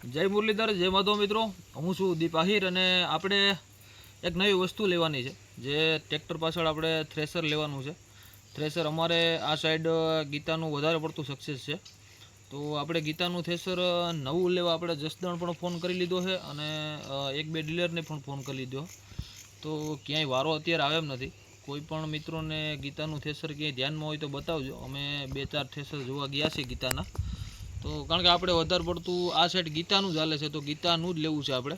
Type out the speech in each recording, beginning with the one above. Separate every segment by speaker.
Speaker 1: જય મુરલીધર, જય માધવ મિત્રો. હું છું દીપ આહિર અને આપણે એક નવી વસ્તુ લેવાની છે, જે ટ્રેક્ટર પાછળ આપણે થ્રેસર લેવાનું છે. થ્રેસર અમારે આ સાઈડ ગીતાનું વધારે પડતું સક્સેસ છે. તો આપણે ગીતાનું થ્રેસર નવું લેવા આપણે જસદણ પણ ફોન કરી લીધો છે અને એક બે ડીલરને પણ ફોન કરી લીધો. તો ક્યાંય વારો અત્યારે આવે એમ નથી. કોઈ પણ મિત્રોને ગીતાનું થ્રેસર ક્યાંય ધ્યાનમાં હોય તો બતાવજો. અમે બે ચાર થ્રેસર જોવા ગયા છીએ ગીતાના. તો કારણ કે આપણે વધારે પડતું આ સાઈડ ગીતાનું ચાલે છે, તો ગીતાનું જ લેવું છે આપણે.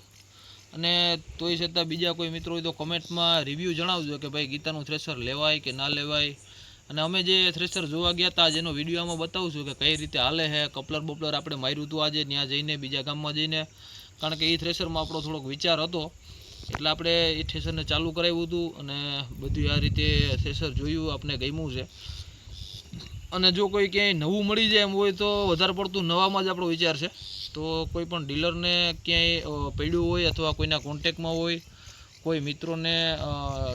Speaker 1: અને તોય છતાં બીજા કોઈ મિત્રો હોય તો કોમેન્ટમાં રિવ્યૂ જણાવજો કે ભાઈ ગીતાનું થ્રેસર લેવાય કે ના લેવાય. અને અમે જે થ્રેસર જોવા ગયા હતા, જેનો બતાવું છું કે કઈ રીતે હાલે છે. કપલર બપલર આપણે માર્યું હતું આજે, ત્યાં જઈને બીજા ગામમાં જઈને. કારણ કે એ થ્રેસરમાં આપણો થોડોક વિચાર હતો. એટલે આપણે એ થ્રેસરને ચાલુ કરાવ્યું હતું અને બધું આ રીતે થ્રેસર જોયું આપણે ગમ્યું છે. અને જો કોઈ ક્યાંય નવું મળી જાય એમ હોય તો વધારે પડતું નવામાં જ આપણો વિચાર છે. તો કોઈ પણ ડીલરને ક્યાંય પડ્યું હોય અથવા કોઈના કોન્ટેક્ટમાં હોય, કોઈ મિત્રોને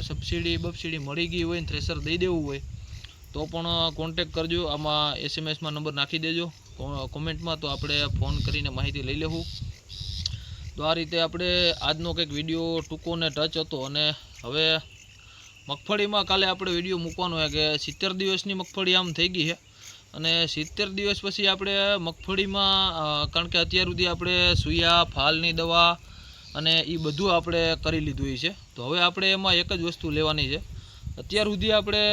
Speaker 1: સબસિડી, બબસિડી મળી ગઈ હોય ને થ્રેસર દઈ દેવું હોય, તો પણ કોન્ટેક કરજો. આમાં એસએમએસમાં નંબર નાખી દેજો. કોમેન્ટમાં તો આપણે ફોન કરીને માહિતી લઈ લેવું. તો આ રીતે આપણે આજનો કંઈક વીડિયો ટૂંકો ને ટચ હતો અને હવે મગફળીમાં કાલે આપણે વીડિયો મૂકવાનો છે કે સિત્તેર દિવસની મગફળી આમ થઈ ગઈ છે. અને સિત્તેર દિવસ પછી આપણે મગફળીમાં કારણ કે અત્યાર સુધી આપણે સુયા, ફાલની દવા અને એ બધું આપણે કરી લીધું છે. તો હવે આપણે એમાં એક જ વસ્તુ લેવાની છે. અત્યાર સુધી આપણે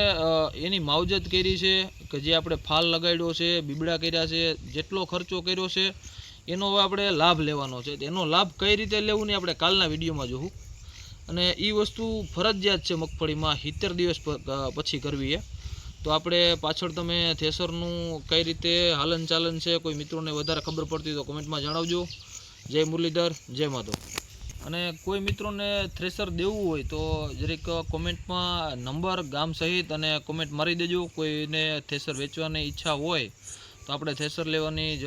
Speaker 1: એની માવજત કરી છે કે જે આપણે ફાલ લગાડ્યો છે, બીબડા કર્યા છે, જેટલો ખર્ચો કર્યો છે, એનો હવે આપણે લાભ લેવાનો છે. એનો લાભ કઈ રીતે લેવું ને આપણે કાલના વિડીયોમાં જોવું અને એ વસ્તુ ફરજિયાત છે મગફળીમાં સિત્તેર દિવસ પછી કરવી એ તો આપણે પાછળ તમે થેસરનું કઈ રીતે હાલન ચાલન છે, કોઈ મિત્રોને વધારે ખબર પડતી તો કોમેન્ટમાં જણાવજો. જય મુરલીધર, જય માધવ. અને કોઈ મિત્રોને થ્રેસર દેવું હોય તો જરીક કોમેન્ટમાં નંબર, ગામ સહિત અને કોમેન્ટ મારી દેજો. કોઈને થ્રેસર વેચવાની ઈચ્છા હોય તો આપણે થ્રેસર લેવાની જ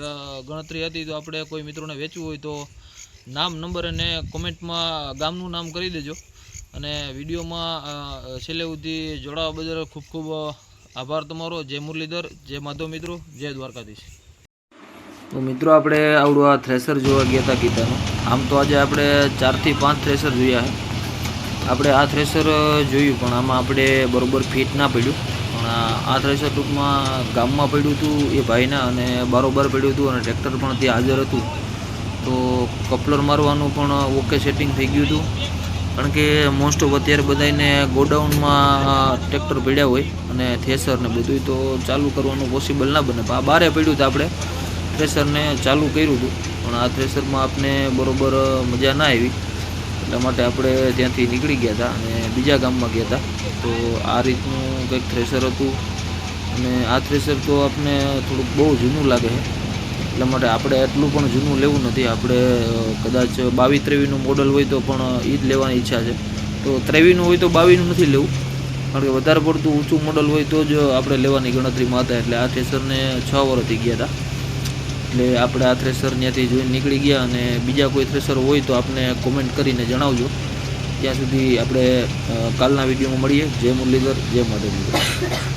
Speaker 1: ગણતરી હતી તો આપણે કોઈ મિત્રોને વેચવું હોય તો નામ, નંબર અને કોમેન્ટમાં ગામનું નામ કરી દેજો. અને વિડીયોમાં છેલ્લે સુધી જોડાવા બદલ ખૂબ ખૂબ આભાર તમારો. જય મુરલીધર, જય માધવ મિત્રો, જય દ્વારકાધીશ. તો મિત્રો, આપણે આવડું આ થ્રેસર જોવા ગયા હતા ગીતાનું. આમ તો આજે આપણે ચારથી પાંચ થ્રેસર જોયા છે આપણે આ થ્રેસર જોયું, પણ આમાં આપણે બરોબર ફિટ ના પડ્યું. પણ આ- થ્રેસર ટૂંકમાં ગામમાં પડ્યું હતું એ ભાઈના અને બારોબાર પડ્યું હતું અને ટ્રેક્ટર પણ ત્યાં હાજર હતું. તો કપલર મારવાનું પણ ઓકે સેટિંગ થઈ ગયું હતું. કારણ કે મોસ્ટ ઓફ અત્યારે બધાને ગોડાઉનમાં ટ્રેક્ટર પડ્યા હોય અને થેસર ને બધું તો ચાલુ કરવાનું પોસિબલ ના બને. આ બારે પડ્યું હતું આપણે. થ્રેસરને ચાલુ કર્યું હતું. પણ આ થ્રેસરમાં આપને બરોબર મજા ના આવી. એટલા માટે આપણે ત્યાંથી નીકળી ગયા હતા અને બીજા ગામમાં ગયા હતા. તો આ રીતનું કંઈક થ્રેસર હતું. અને આ થ્રેસર તો આપને થોડુંક બહુ જૂનું લાગે છે. એટલા માટે આપણે એટલું પણ જૂનું લેવું નથી. આપણે કદાચ બાવીસ ત્રેવીસનું મોડલ હોય તો પણ એ જ લેવાની ઈચ્છા છે. તો ત્રેવીસનું હોય તો બાવીસનું નથી લેવું. કારણ કે વધારે પડતું ઊંચું મોડલ હોય તો જ આપણે લેવાની ગણતરીમાં હતા એટલે આ થ્રેસરને છ વર્ષથી ગયા હતા. એટલે આપણે આ થ્રેસર ત્યાંથી જોઈને નીકળી ગયા અને બીજા કોઈ થ્રેસર હોય તો આપને કોમેન્ટ કરીને જણાવજો. ત્યાં સુધી આપણે કાલના વિડીયોમાં મળીએ. જય મુરલીધર, જય માધવ